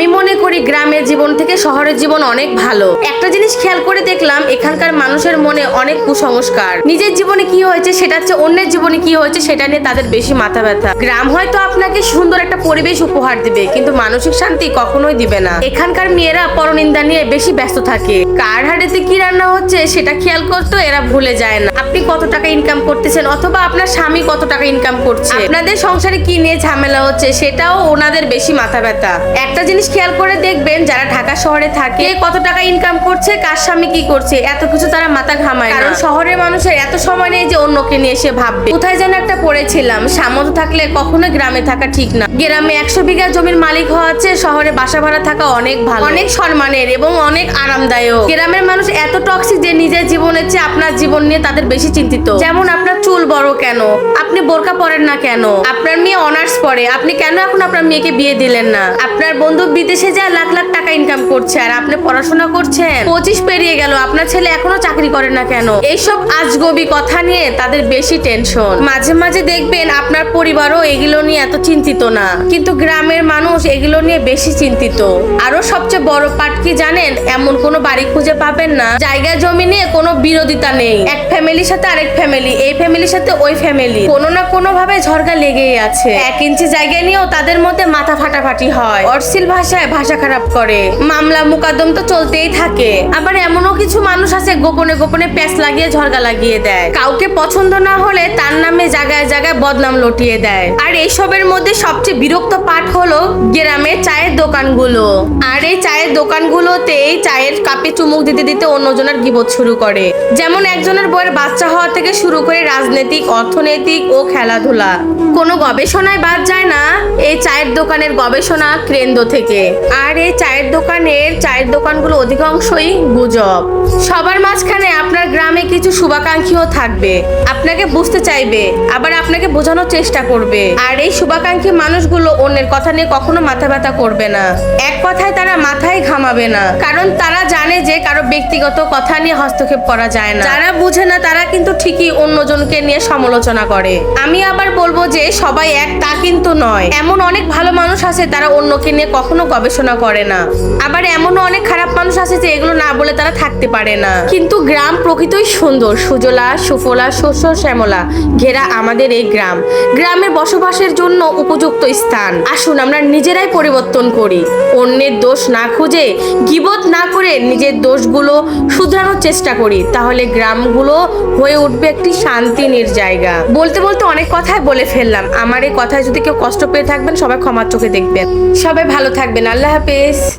আমি মনে করি গ্রামের জীবন থেকে শহরের জীবন অনেক ভালো। একটা জিনিস খেয়াল করে দেখলাম, এখানকার মানুষের মনে অনেক কুসংস্কার। নিজের জীবনে কি হয়েছে সেটা হচ্ছে অন্যের জীবনে কি হয়েছে সেটা নিয়ে তাদের বেশি মাথা ব্যথা। গ্রাম হয়তো আপনাকে সুন্দর একটা পরিবেশ উপহার দিবে, কিন্তু মানসিক শান্তি কখনোই দিবে না। এখানকার মেয়েরা পরনিন্দা নিয়ে বেশি ব্যস্ত থাকে। কার হাড়িতে কি রান্না হচ্ছে সেটা খেয়াল করতো, এরা ভুলে যায় না। আপনি কত টাকা ইনকাম করতেছেন, অথবা আপনার স্বামী কত টাকা ইনকাম করছে? আপনাদের সংসারে কি নিয়ে ঝামেলা হচ্ছে সেটাও ওনাদের বেশি মাথা ব্যথা। একটা জিনিস খেয়াল করে দেখবেন যারা ঢাকা শহরে থাকে কত টাকা ইনকাম করছে, কার স্বামী কি করছে, এত কিছু তারা মাথা ঘামায় কারণ শহরের মানুষের এত সময় নেই যে অন্যকে নিয়ে এসে ভাববে। কোথায় যেন একটা পড়েছিলাম, সামর্থ্য থাকলে কখনো গ্রামে থাকা ঠিক না। গ্রামে একশো বিঘা জমির মালিক হওয়া আছে, শহরে বাসা ভাড়া থাকা অনেক ভালো। অনেক সম্মানের এবং অনেক আরামদায়ক। গ্রামের মানুষ এত টক্সিক যে নিজের জীবনের চেয়ে আপনার জীবন নিয়ে তাদের বেশি চিন্তিত। যেমন আপনার চুল বড় কেন? আপনি বোরকা পরেন না কেন? আপনার মেয়ে পড়ে। আপনি কেন এখন আপনার মেয়েকে বিয়ে দিলেন না? আপনার বন্ধু বিদেশে যায় লাখ লাখ টাকা ইনকাম করছে, আর আপনি পড়াশোনা করছেন। পঁচিশ পেরিয়ে গেল, আপনার ছেলে এখনও চাকরি করে না কেন? এইসব আজগবি কথা নিয়ে তাদের বেশি টেনশন মাঝে মাঝে দেখবেন আপনার পরিবারও এগুলো নিয়ে এত চিন্তিত না। কিন্তু গ্রামের মানুষ এগুলো নিয়ে বেশি চিন্তিত। আরও সবচেয়ে বড় পার্ট কি জানেন? এমন কোনো বাড়ি খুঁজে পাবেন না। জায়গা জমি নিয়ে কোনো বিরোধিতা নেই। এক ফ্যামিলির সাথে আরেক ফ্যামিলি এই ফ্যামিলির সাথে ওই ফ্যামিলি কোনো না কোনো ভাবে ঝরগা লেগেই আছে। এক ইঞ্চি জায়গা নিয়েও তাদের মধ্যে মাথা ফাটাফাটি হয়। অশ্লীল ভাষায় ভাষা খারাপ করে। মামলা মুকাদ্দম তো চলতেই থাকে। আবার এমনও কিছু মানুষ আছে গোপনে গোপনে প্যাঁচ লাগিয়ে ঝরগা লাগিয়ে দেয়। কাউকে পছন্দ না হলে তার নামে জায়গায় জায়গায় বদনাম লটিয়ে দেয়। আর এইসবের মধ্যে সবচেয়ে বিরক্ত পাঠ হলো গ্রামের চায়ের দোকানগুলো। আর এই চায়ের দোকানগুলোতে এই চায়ের কাপে চুমুক দিতে দিতে অন্যজনের গিবত শুরু করে। যেমন একজনের বইয়ের বাচ্চা হওয়া থেকে শুরু করে রাজনৈতিক, অর্থনৈতিক ও খেলাধুলা। কোনো গবেষণায় বাদ যায় না, এই চায়ের দোকানের গবেষণা কেন্দ্র থেকে। আর এই চায়ের দোকানের, চায়ের দোকানগুলো অধিকাংশই গুজব। সবার মাঝখানে আপনার গ্রামে কিছু শুভাকাঙ্ক্ষীও থাকবে। আপনাকে বুঝতে চাইবে, আবার আপনাকে বোঝানোর চেষ্টা করবে। আর এই শুভাকাঙ্ক্ষী মানুষগুলো অন্যের কথা নিয়ে কখনো মাথা ব্যথা করবে না। এক কথায় তারা মাথায় ঘামাবে না। কারণ তারা জানে যে কারও ব্যক্তিগত কথা নিয়ে হস্তক্ষেপ করা যায় না। যারা বুঝে না, তারা কিন্তু ঠিকই অন্যজনকে নিয়ে সমালোচনা করে। আমি আবার বলব যে সবাই এক, তা কিন্তু নয়। এমন অনেক ভালো মানুষ আছে তারা অন্যকে নিয়ে কখনো গবেষণা করে না। আবার এমনও অনেক খারাপ মানুষ আছে যে এগুলো না বলে তারা থাকতে পারে না। কিন্তু গ্রাম প্রকৃতই সুন্দর। সুজলা, সুফলা শস্য শ্যামলা, ঘেরা আমাদের এই গ্রাম। গ্রামের বসবাসের জন্য উপযুক্ত স্থান। আসুন আমরা নিজেরাই পরিবর্তন করি। অন্যের দোষ না খুঁজে, গিবত না করে নিজের দোষগুলো শুধরানোর চেষ্টা করি। তাহলে গ্রামগুলো হয়ে উঠবে একটি শান্তিনীর জায়গা। বলতে বলতে অনেক কথাই বলে ফেললাম। আমার এই কথায় যদি কেউ কষ্ট পেয়ে থাকবেন সবাই ক্ষমার চোখে দেখবেন। সবাই ভালো থাকবেন। আল্লাহ হাফেজ।